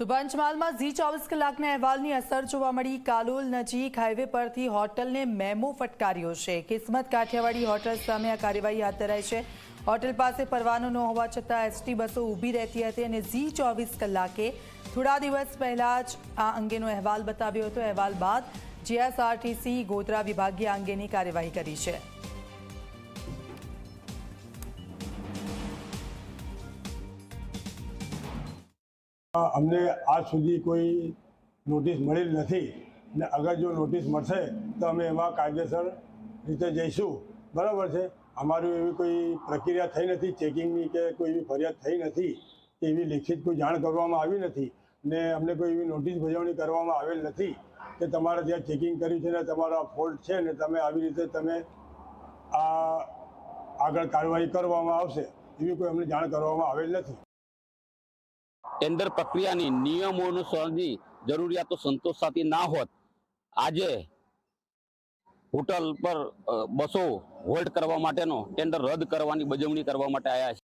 તો પંચમહાલમાં ઝી ચોવીસ કલાકના અહેવાલની અસર જોવા મળી. કાલોલ નજીક હાઈવે પરથી હોટલને મેમો ફટકાર્યો છે. કિસ્મત કાઠિયાવાડી હોટલ સામે આ કાર્યવાહી હાથ ધરાઈ છે. હોટલ પાસે પરવાનો ન હોવા છતાં એસટી બસો ઊભી રહેતી હતી અને ઝી ચોવીસ કલાકે થોડા દિવસ પહેલા જ આ અંગેનો અહેવાલ બતાવ્યો હતો. અહેવાલ બાદ જીએસઆરટીસી ગોધરા વિભાગે આ અંગેની કાર્યવાહી કરી છે. અમને આજ સુધી કોઈ નોટિસ મળેલ નથી ને અગર જો નોટિસ મળશે તો અમે એમાં કાયદેસર રીતે જઈશું. બરાબર છે? અમારું એવી કોઈ પ્રક્રિયા થઈ નથી, ચેકિંગની કે કોઈ એવી ફરિયાદ થઈ નથી, એવી લિખિત કોઈ જાણ કરવામાં આવી નથી ને અમને કોઈ એવી નોટિસ ભજવણી કરવામાં આવેલ નથી કે તમારે ત્યાં ચેકિંગ કર્યું છે ને તમારો ફોલ્ટ છે ને તમે આવી રીતે તમે આ આગળ કાર્યવાહી કરવામાં આવશે એવી કોઈ અમને જાણ કરવામાં આવેલ નથી. ટેન્ડર પ્રક્રિયાની નિયમોનુસારની જરૂરિયાતો સંતોષાતી ના હોત, આજે હોટલ પર બસો હોલ્ડ કરવા માટેનો ટેન્ડર રદ કરવાની બજવણી કરવા માટે આવ્યા છે.